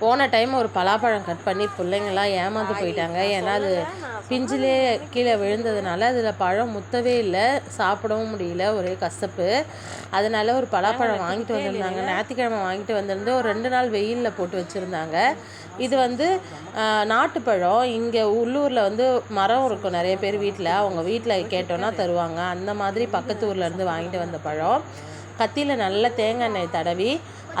போன டைம் ஒரு பலாப்பழம் கட் பண்ணி பிள்ளைங்கள்லாம் ஏமாந்து போயிட்டாங்க. ஏன்னா அது பிஞ்சிலே கீழே விழுந்ததுனால அதில் பழம் முத்தவே இல்லை. சாப்பிடவும் முடியல. ஒரே கசப்பு. அதனால ஒரு பலாப்பழம் வாங்கிட்டு வந்திருந்தாங்க. ஞாயிற்றுக்கிழமை வாங்கிட்டு வந்திருந்து ஒரு ரெண்டு நாள் வெயிலில் போட்டு வச்சுருந்தாங்க. இது வந்து நாட்டுப்பழம். இங்கே உள்ளூரில் வந்து மரம் இருக்கும் நிறைய பேர் வீட்டில் அவங்க வீட்டில் கேட்டோன்னா தருவாங்க. அந்த மாதிரி பக்கத்து ஊர்ல இருந்து வாங்கிட்டு வந்த பழம். கத்தியில் நல்ல தேங்காய் எண்ணெய் தடவி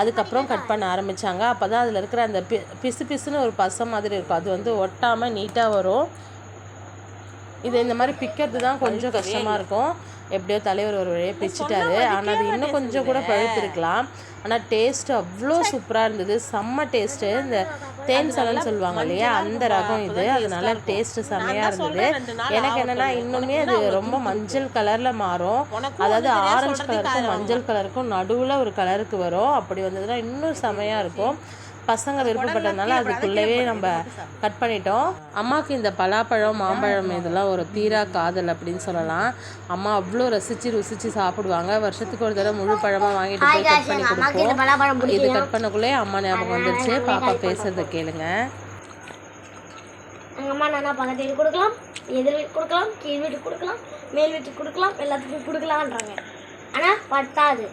அதுக்கப்புறம் கட் பண்ண ஆரம்பித்தாங்க அப்போ தான் அதில் இருக்கிற அந்த பி பிசு பிசுன்னு ஒரு பசை மாதிரி இருக்கும். அது வந்து ஒட்டாமல் நீட்டாக வரும். இது இந்த மாதிரி பிக்கிறது தான் கொஞ்சம் கஷ்டமாக இருக்கும். எப்படியோ தலைவர் ஒரு வழியாக பிச்சுட்டாரு. ஆனால் அது இன்னும் கொஞ்சம் கூட பழுத்திருக்கலாம் ஆனால் டேஸ்ட் அவ்வளோ சூப்பராக இருந்தது. செம்ம டேஸ்ட்டு இந்த தேன் சலன்னு சொல்லுவாங்க இல்லையா? அந்த ரகம் இது. அதனால டேஸ்ட்டு செம்மையாக இருந்தது. எனக்கு என்னென்னா இன்னுமே அது ரொம்ப மஞ்சள் கலரில் மாறும். அதாவது ஆரஞ்சு கலருக்கும் மஞ்சள் கலருக்கும் நடுவில் ஒரு கலருக்கு வரும். அப்படி வந்ததுன்னா இன்னும் செமையாக இருக்கும். பசங்க விருப்பப்பட்டதுனால அதுக்குள்ளவே நம்ம கட் பண்ணிட்டோம். அம்மாவுக்கு இந்த பலாப்பழம் மாம்பழம் இதெல்லாம் ஒரு தீரா காதல் அப்படின்னு சொல்லலாம். அம்மா அவ்வளோ ரசித்து ருசித்து சாப்பிடுவாங்க. வருஷத்துக்கு ஒரு தடவை முழு பழமாக வாங்கிட்டு போய் கட் பண்ணி அம்மாக்கு இந்த பலாப்பழம் கொடுப்போம் இது கட் பண்ணக்குள்ளே அம்மா ஞாபகம் வந்துருச்சு. பாப்பா பேசுறத கேளுங்க. எங்கள் அம்மா நானா பக்கத்து வீட்டுக்கு கொடுக்கலாம் எதிர் வீட்டுக்கு கொடுக்கலாம் கீழ் வீட்டுக்கு கொடுக்கலாம் மேல் வீட்டுக்கு கொடுக்கலாம் எல்லாத்துக்கும் கொடுக்கலான்றாங்க ஆனால் பத்தாது.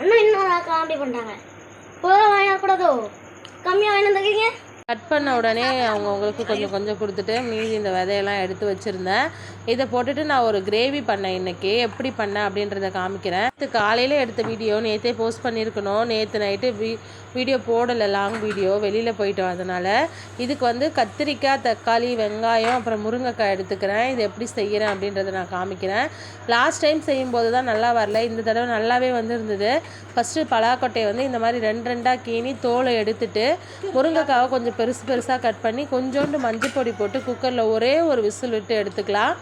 அண்ணா இன்னும் காமெடி பண்ணுறாங்க போதும் வாங்கிடக்கூடாதோ கம்மியாக வாங்கி வந்துருக்கீங்க? கட் பண்ண உடனே அவங்கவுங்களுக்கு கொஞ்சம் கொஞ்சம் கொடுத்துட்டு மீதி இந்த விதையெல்லாம் எடுத்து வச்சுருந்தேன். இதை போட்டுட்டு நான் ஒரு கிரேவி பண்ணேன் இன்னைக்கு. எப்படி பண்ணேன் அப்படின்றத காமிக்கிறேன். நேற்று காலையில் எடுத்த வீடியோ நேற்றே போஸ்ட் பண்ணியிருக்கணும். நேற்று நைட்டு வீ வீடியோ போடலை லாங் வீடியோ வெளியில் போயிட்டோம். அதனால் இதுக்கு வந்து கத்திரிக்காய் தக்காளி வெங்காயம் அப்புறம் முருங்கைக்காய் எடுத்துக்கிறேன். இது எப்படி செய்கிறேன் அப்படின்றத நான் காமிக்கிறேன். லாஸ்ட் டைம் செய்யும்போது தான் நல்லா வரல. இந்த தடவை நல்லாவே வந்துருந்தது. ஃபஸ்ட்டு பலாக்கொட்டையை வந்து இந்த மாதிரி ரெண்டு ரெண்டாக கீனி தோலை எடுத்துட்டு முருங்கைக்காவை கொஞ்சம் பெருசு பெருசாக கட் பண்ணி கொஞ்சோண்டு மஞ்சள் பொடி போட்டு குக்கரில் ஒரே ஒரு விசில் விட்டு எடுத்துக்கலாம்.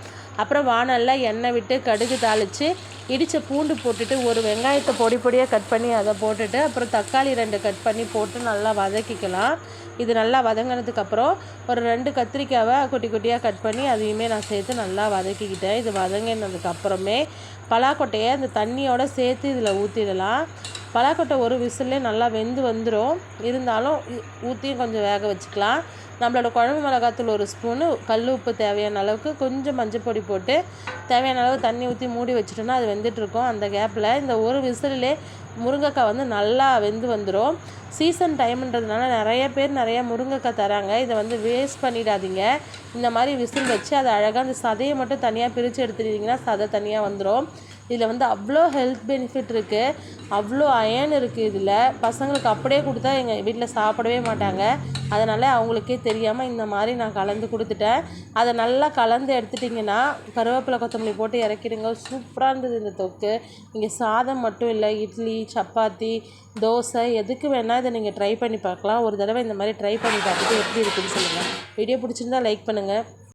அப்புறம் வானலில் எண்ணெய் விட்டு கடுகு தாளித்து இடித்த பூண்டு போட்டுட்டு ஒரு வெங்காயத்தை பொடி பொடியாக கட் பண்ணி அதை போட்டுட்டு அப்புறம் தக்காளி ரெண்டு கட் பண்ணி போட்டு நல்லா வதக்கிக்கலாம். இது நல்லா வதங்கினதுக்கப்புறம் ஒரு ரெண்டு கத்திரிக்காவை குட்டி குட்டியாக கட் பண்ணி அதையுமே நான் சேர்த்து நல்லா வதக்கிக்கிட்டேன். இது வதங்கினதுக்கப்புறமே பலாக்கொட்டையை அந்த தண்ணியோடு சேர்த்து இதில் ஊற்றிடலாம் பலாக்கொட்டை ஒரு விசில்லே நல்லா வெந்து வந்துடும் இருந்தாலும் ஊற்றியும் கொஞ்சம் வேக வச்சுக்கலாம். நம்மளோட குழம்பு மிளகாத்தூள் ஒரு ஸ்பூனு கல் உப்பு தேவையான அளவுக்கு கொஞ்சம் மஞ்சள் பொடி போட்டு தேவையான அளவு தண்ணி ஊற்றி மூடி வச்சுட்டோன்னா அது வெந்துட்டுருக்கும். அந்த கேப்பில் இந்த ஒரு விசிலே முருங்கைக்காய் வந்து நல்லா வெந்து வந்துடும் சீசன் டைம்ன்றதுனால நிறைய பேர் நிறைய முருங்கைக்காய் தராங்க. இதை வந்து வேஸ்ட் பண்ணிடாதீங்க. இந்த மாதிரி விசில் வச்சு அதை அழகாக அந்த சதையை மட்டும் தனியாக பிரித்து எடுத்துட்டீங்கன்னா சதை தனியாக வந்துடும் இதில் வந்து அவ்வளோ ஹெல்த் பெனிஃபிட் இருக்குது அவ்வளோ அயன் இருக்குது இதில். பசங்களுக்கு அப்படியே கொடுத்தா எங்கள் வீட்டில் சாப்பிடவே மாட்டாங்க. அதனால் அவங்களுக்கே தெரியாமல் இந்த மாதிரி நான் கலந்து கொடுத்துட்டேன். அதை நல்லா கலந்து எடுத்துட்டிங்கன்னா கருவேப்பிலை கொத்தமல்லி போட்டு இறக்கிடுங்க. சூப்பராக இருந்தது இந்த தொக்கு. இங்கே சாதம் மட்டும் இல்லை இட்லி சப்பாத்தி தோசை எதுக்கு வேணால் இதை நீங்கள் ட்ரை பண்ணி பார்க்கலாம். ஒரு தடவை இந்த மாதிரி ட்ரை பண்ணி பார்த்துட்டு எப்படி இருக்குன்னு சொல்லுங்கள் வீடியோ பிடிச்சிருந்தா லைக் பண்ணுங்கள்